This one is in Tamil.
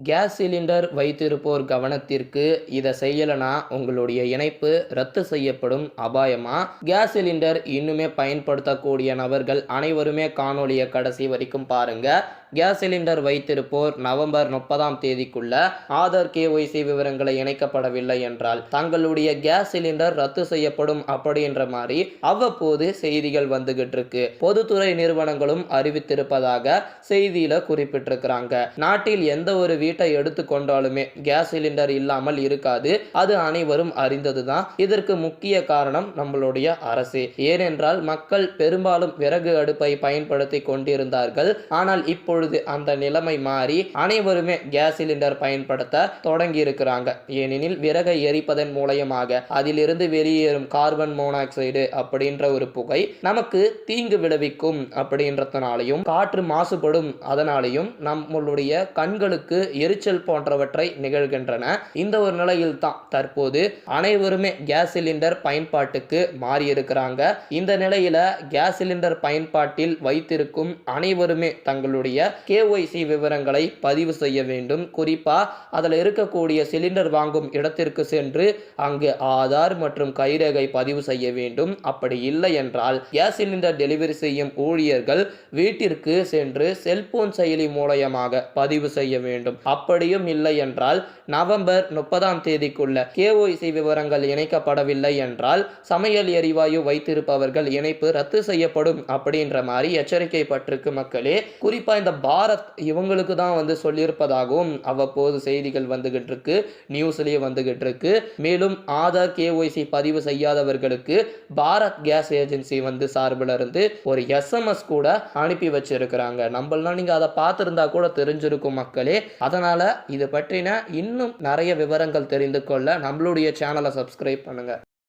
கேஸ் சிலிண்டர் வைத்திருப்போர் கவனத்திற்கு இதை செய்யலைனா உங்களுடைய இணைப்பு ரத்து செய்யப்படும் அபாயமா? கேஸ் சிலிண்டர் இன்னுமே பயன்படுத்தக்கூடிய நபர்கள் அனைவருமே காணொளியை கடைசி வரைக்கும் பாருங்கள் கேஸ் சிலிண்டர் வைத்திருப்போர் நவம்பர் முப்பதாம் தேதிக்குள்ள ஆதார் கேஒய்சி விவரங்களை இணைக்கப்படவில்லை என்றால் தங்களுடைய கேஸ் சிலிண்டர் ரத்து செய்யப்படும் அப்படின்ற மாதிரி அவ்வப்போது செய்திகள் வந்துகிட்டு இருக்கு. பொதுத்துறை நிறுவனங்களும் அறிவித்திருப்பதாக செய்தியில குறிப்பிட்டிருக்கிறாங்க. நாட்டில் எந்த ஒரு வீட்டை எடுத்துக்கொண்டாலுமே கேஸ் சிலிண்டர் இல்லாமல் இருக்காது. அது அனைவரும் அறிந்ததுதான். இதற்கு முக்கிய காரணம் நம்மளுடைய அரசு. ஏனென்றால் மக்கள் பெரும்பாலும் விறகு அடுப்பை பயன்படுத்தி கொண்டிருந்தார்கள். ஆனால் இப்பொழுது அந்த நிலைமை மாறி அனைவருமே கேஸ் சிலிண்டர் பயன்படுத்த தொடங்கி இருக்கிறாங்க ஏனெனில் விறகை எரிப்பதன் மூலயமாக அதிலிருந்து வெளியேறும் கார்பன் மோனாக்சைடு அப்படின்ற ஒரு புகை நமக்கு தீங்கு விளைவிக்கும் அப்படின்றதுனாலையும் காற்று மாசுபடும் அதனாலையும் நம்மளுடைய கண்களுக்கு எரிச்சல் போன்றவற்றை நிகழ்கின்றன. இந்த ஒரு நிலையில் தான் தற்போது அனைவருமே கேஸ் சிலிண்டர் பயன்பாட்டுக்கு மாறி இருக்கிறாங்க இந்த நிலையில கேஸ் சிலிண்டர் பயன்பாட்டில் வைத்திருக்கும் அனைவருமே தங்களுடைய கேஒய்சி விவரங்களை பதிவு செய்ய வேண்டும். குறிப்பாக அதில் இருக்கக்கூடிய சிலிண்டர் வாங்கும் இடத்திற்கு சென்று அங்கு ஆதார் மற்றும் கைரேகை பதிவு செய்ய வேண்டும். அப்படி இல்லை என்றால் கேஸ் சிலிண்டர் டெலிவரி செய்யும் ஊழியர்கள் வீட்டிற்கு சென்று செல்போன் செயலி மூலயமாக பதிவு செய்ய வேண்டும். அப்படியும் இல்லை என்றால் நவம்பர் முப்பதாம் தேதிக்குள்ள கேஒய்சி விவரங்கள் இணைக்கப்படவில்லை என்றால் சமையல் எரிவாயு வைத்திருப்பவர்கள் இணைப்பு ரத்து செய்யப்படும் அப்படின்ற மாதிரி எச்சரிக்கை பட்டிருக்கு மக்களே. குறிப்பா இந்த பாரத் இவங்களுக்கு தான் வந்து சொல்லியிருப்பதாகவும் அவ்வப்போது செய்திகள் வந்துகிட்டு இருக்கு நியூஸ்லேயே வந்துகிட்டு இருக்கு மேலும் ஆதார் கேஒய்சி பதிவு செய்யாதவர்களுக்கு பாரத் கேஸ் ஏஜென்சி வந்து சார்பில் இருந்து ஒரு எஸ்எம்எஸ் கூட அனுப்பி வச்சிருக்கிறாங்க. நம்மளாம் நீங்கள் அதை பார்த்துருந்தா கூட தெரிஞ்சிருக்கும் மக்களே. அதனால் இது பற்றின இன்னும் நிறைய விவரங்கள் தெரிந்து கொள்ள நம்மளுடைய சேனலை சப்ஸ்கிரைப் பண்ணுங்கள்